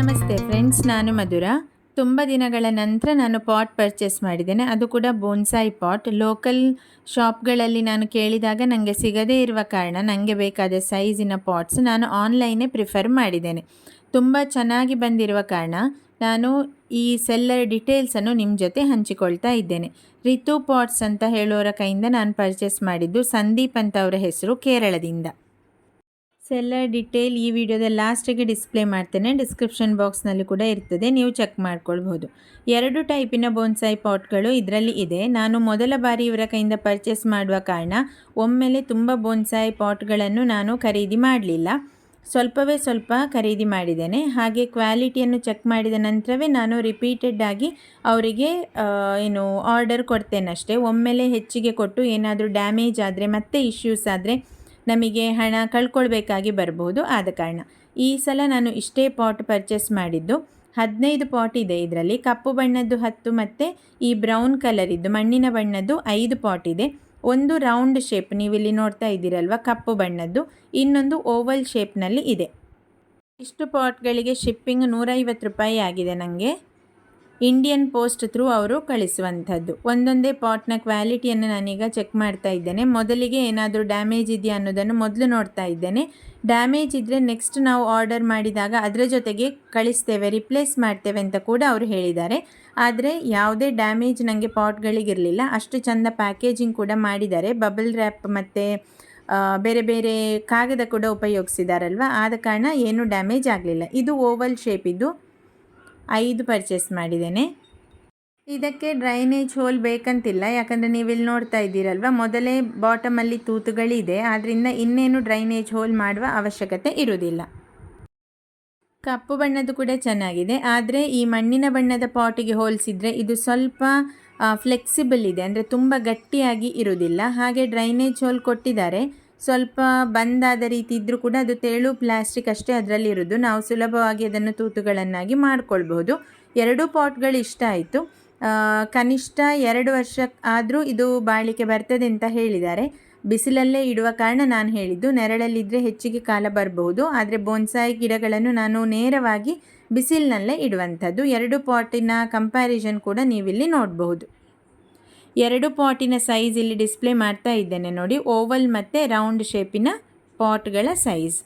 ನಮಸ್ತೆ ಫ್ರೆಂಡ್ಸ್ ನಾನು ಮಧುರ. ತುಂಬ ದಿನಗಳ ನಂತರ ನಾನು ಪಾಟ್ ಪರ್ಚೇಸ್ ಮಾಡಿದ್ದೇನೆ. ಅದು ಕೂಡ ಬೋನ್ಸಾಯಿ ಪಾಟ್ ಲೋಕಲ್ ಶಾಪ್ಗಳಲ್ಲಿ ನಾನು ಕೇಳಿದಾಗ ನನಗೆ ಸಿಗದೇ ಇರುವ ಕಾರಣ ನನಗೆ ಬೇಕಾದ ಸೈಜಿನ ಪಾಟ್ಸ್ ನಾನು ಆನ್ಲೈನೇ ಪ್ರಿಫರ್ ಮಾಡಿದ್ದೇನೆ. ತುಂಬ ಚೆನ್ನಾಗಿ ಬಂದಿರುವ ಕಾರಣ ನಾನು ಈ ಸೆಲ್ಲರ್ ಡಿಟೇಲ್ಸನ್ನು ನಿಮ್ಮ ಜೊತೆ ಹಂಚಿಕೊಳ್ತಾ ಇದ್ದೇನೆ. ರಿತು ಪಾಟ್ಸ್ ಅಂತ ಹೇಳೋರ ಕೈಯಿಂದ ನಾನು ಪರ್ಚೇಸ್ ಮಾಡಿದ್ದು ಸಂದೀಪ್ ಅಂತ ಅವರ ಹೆಸರು ಕೇರಳದಿಂದ. ಸೆಲ್ಲರ್ ಡಿಟೇಲ್ ಈ ವಿಡಿಯೋದ ಲಾಸ್ಟಿಗೆ ಡಿಸ್ಪ್ಲೇ ಮಾಡ್ತೇನೆ. ಡಿಸ್ಕ್ರಿಪ್ಷನ್ ಬಾಕ್ಸ್ನಲ್ಲಿ ಕೂಡ ಇರ್ತದೆ. ನೀವು ಚೆಕ್ ಮಾಡ್ಕೊಳ್ಬೋದು ಎರಡು ಟೈಪಿನ ಬೋನ್ಸಾಯಿ ಪಾಟ್ಗಳು ಇದರಲ್ಲಿ ಇದೆ. ನಾನು ಮೊದಲ ಬಾರಿ ಇವರ ಕೈಯಿಂದ ಪರ್ಚೇಸ್ ಮಾಡುವ ಕಾರಣ ಒಮ್ಮೆಲೆ ತುಂಬ ಬೋನ್ಸಾಯಿ ಪಾಟ್ಗಳನ್ನು ನಾನು ಖರೀದಿ ಮಾಡಲಿಲ್ಲ. ಸ್ವಲ್ಪವೇ ಸ್ವಲ್ಪ ಖರೀದಿ ಮಾಡಿದ್ದೇನೆ. ಹಾಗೆ ಕ್ವಾಲಿಟಿಯನ್ನು ಚೆಕ್ ಮಾಡಿದ ನಂತರವೇ ನಾನು ರಿಪೀಟೆಡ್ ಆಗಿ ಅವರಿಗೆ ಏನು ಆರ್ಡರ್ ಕೊಡ್ತೇನಷ್ಟೇ. ಒಮ್ಮೆಲೆ ಹೆಚ್ಚಿಗೆ ಕೊಟ್ಟು ಏನಾದರೂ ಡ್ಯಾಮೇಜ್ ಆದರೆ ಮತ್ತೆ ಇಶ್ಯೂಸ್ ಆದರೆ ನಮಗೆ ಹಣ ಕಳ್ಕೊಳ್ಬೇಕಾಗಿ ಬರಬಹುದು ಆದ ಕಾರಣ ಈ ಸಲ ನಾನು ಇಷ್ಟೇ ಪಾಟ್ ಪರ್ಚೇಸ್ ಮಾಡಿದ್ದು. ಹದಿನೈದು ಪಾಟ್ ಇದೆ ಇದರಲ್ಲಿ. ಕಪ್ಪು ಬಣ್ಣದ್ದು ಹತ್ತು ಮತ್ತು ಈ ಬ್ರೌನ್ ಕಲರ್ ಇದ್ದು ಮಣ್ಣಿನ ಬಣ್ಣದ್ದು ಐದು ಪಾಟ್ ಇದೆ. ಒಂದು ರೌಂಡ್ ಶೇಪ್ ನೀವು ಇಲ್ಲಿ ನೋಡ್ತಾ ಇದ್ದೀರಲ್ವ? ಕಪ್ಪು ಬಣ್ಣದ್ದು. ಇನ್ನೊಂದು ಓವಲ್ ಶೇಪ್ನಲ್ಲಿ ಇದೆ. ಇಷ್ಟು ಪಾಟ್ಗಳಿಗೆ ಶಿಪ್ಪಿಂಗ್ ನೂರೈವತ್ತು ರೂಪಾಯಿ ಆಗಿದೆ ನನಗೆ ಇಂಡಿಯನ್ ಪೋಸ್ಟ್ ಥ್ರೂ ಅವರು ಕಳಿಸುವಂಥದ್ದು. ಒಂದೊಂದೇ ಪಾಟ್ನ ಕ್ವಾಲಿಟಿಯನ್ನು ನಾನೀಗ ಚೆಕ್ ಮಾಡ್ತಾ ಇದ್ದೇನೆ. ಮೊದಲಿಗೆ ಏನಾದರೂ ಡ್ಯಾಮೇಜ್ ಇದೆಯಾ ಅನ್ನೋದನ್ನು ಮೊದಲು ನೋಡ್ತಾ ಇದ್ದೇನೆ. ಡ್ಯಾಮೇಜ್ ಇದ್ದರೆ ನೆಕ್ಸ್ಟ್ ನಾವು ಆರ್ಡರ್ ಮಾಡಿದಾಗ ಅದರ ಜೊತೆಗೆ ಕಳಿಸ್ತೇವೆ ರಿಪ್ಲೇಸ್ ಮಾಡ್ತೇವೆ ಅಂತ ಕೂಡ ಅವರು ಹೇಳಿದ್ದಾರೆ. ಆದರೆ ಯಾವುದೇ ಡ್ಯಾಮೇಜ್ ನನಗೆ ಪಾಟ್ಗಳಿಗಿರಲಿಲ್ಲ ಅಷ್ಟು ಚಂದ ಪ್ಯಾಕೇಜಿಂಗ್ ಕೂಡ ಮಾಡಿದ್ದಾರೆ. ಬಬಲ್ ರ್ಯಾಪ್ ಮತ್ತು ಬೇರೆ ಬೇರೆ ಕಾಗದ ಕೂಡ ಉಪಯೋಗಿಸಿದಾರಲ್ವ? ಆದ ಕಾರಣ ಏನೂ ಡ್ಯಾಮೇಜ್ ಆಗಲಿಲ್ಲ. ಇದು ಓವಲ್ ಶೇಪ್ ಶೇಪಿದ್ದು ಐದು ಪರ್ಚೇಸ್ ಮಾಡಿದ್ದೇನೆ. ಇದಕ್ಕೆ ಡ್ರೈನೇಜ್ ಹೋಲ್ ಬೇಕಂತಿಲ್ಲ, ಯಾಕಂದರೆ ನೀವಿಲ್ಲಿ ನೋಡ್ತಾ ಇದ್ದೀರಲ್ವ, ಮೊದಲೇ ಬಾಟಮಲ್ಲಿ ತೂತುಗಳಿದೆ ಆದ್ದರಿಂದ ಇನ್ನೇನು ಡ್ರೈನೇಜ್ ಹೋಲ್ ಮಾಡುವ ಅವಶ್ಯಕತೆ ಇರುವುದಿಲ್ಲ. ಕಪ್ಪು ಬಣ್ಣದ್ದು ಕೂಡ ಚೆನ್ನಾಗಿದೆ, ಆದರೆ ಈ ಮಣ್ಣಿನ ಬಣ್ಣದ ಪಾಟಿಗೆ ಹೋಲಿಸಿದರೆ ಇದು ಸ್ವಲ್ಪ ಫ್ಲೆಕ್ಸಿಬಲ್ ಇದೆ, ಅಂದರೆ ತುಂಬ ಗಟ್ಟಿಯಾಗಿ ಇರುವುದಿಲ್ಲ. ಹಾಗೆ ಡ್ರೈನೇಜ್ ಹೋಲ್ ಕೊಟ್ಟಿದ್ದಾರೆ ಸ್ವಲ್ಪ ಬಂದಾದ ರೀತಿ ಇದ್ದರೂ ಕೂಡ ಅದು ತೆಳು ಪ್ಲಾಸ್ಟಿಕ್ ಅಷ್ಟೇ ಅದರಲ್ಲಿ ಇರೋದು ನಾವು ಸುಲಭವಾಗಿ ಅದನ್ನು ತೂತುಗಳನ್ನಾಗಿ ಮಾಡಿಕೊಳ್ಬಹುದು. ಎರಡು ಪಾಟ್ಗಳು ಇಷ್ಟ ಆಯಿತು. ಕನಿಷ್ಠ ಎರಡು ವರ್ಷ ಆದರೂ ಇದು ಬಾಳಿಕೆ ಬರ್ತದೆ ಅಂತ ಹೇಳಿದ್ದಾರೆ. ಬಿಸಿಲಲ್ಲೇ ಇಡುವ ಕಾರಣ ನಾನು ಹೇಳಿದ್ದು ನೆರಳಲ್ಲಿದ್ದರೆ ಹೆಚ್ಚಿಗೆ ಕಾಲ ಬರಬಹುದು. ಆದರೆ ಬೋನ್ಸಾಯಿ ಗಿಡಗಳನ್ನು ನಾನು ನೇರವಾಗಿ ಬಿಸಿಲಿನಲ್ಲೇ ಇಡುವಂಥದ್ದು. ಎರಡು ಪಾಟಿನ ಕಂಪ್ಯಾರಿಸನ್ ಕೂಡ ನೀವಿಲ್ಲಿ ನೋಡಬಹುದು. ಎರಡು ಪಾಟಿನ ಸೈಜ್ ಇಲ್ಲಿ ಡಿಸ್ಪ್ಲೇ ಮಾಡ್ತಾ ಇದ್ದೇನೆ ನೋಡಿ ಓವಲ್ ಮತ್ತು ರೌಂಡ್ ಶೇಪಿನ ಪಾಟ್ಗಳ ಸೈಜ್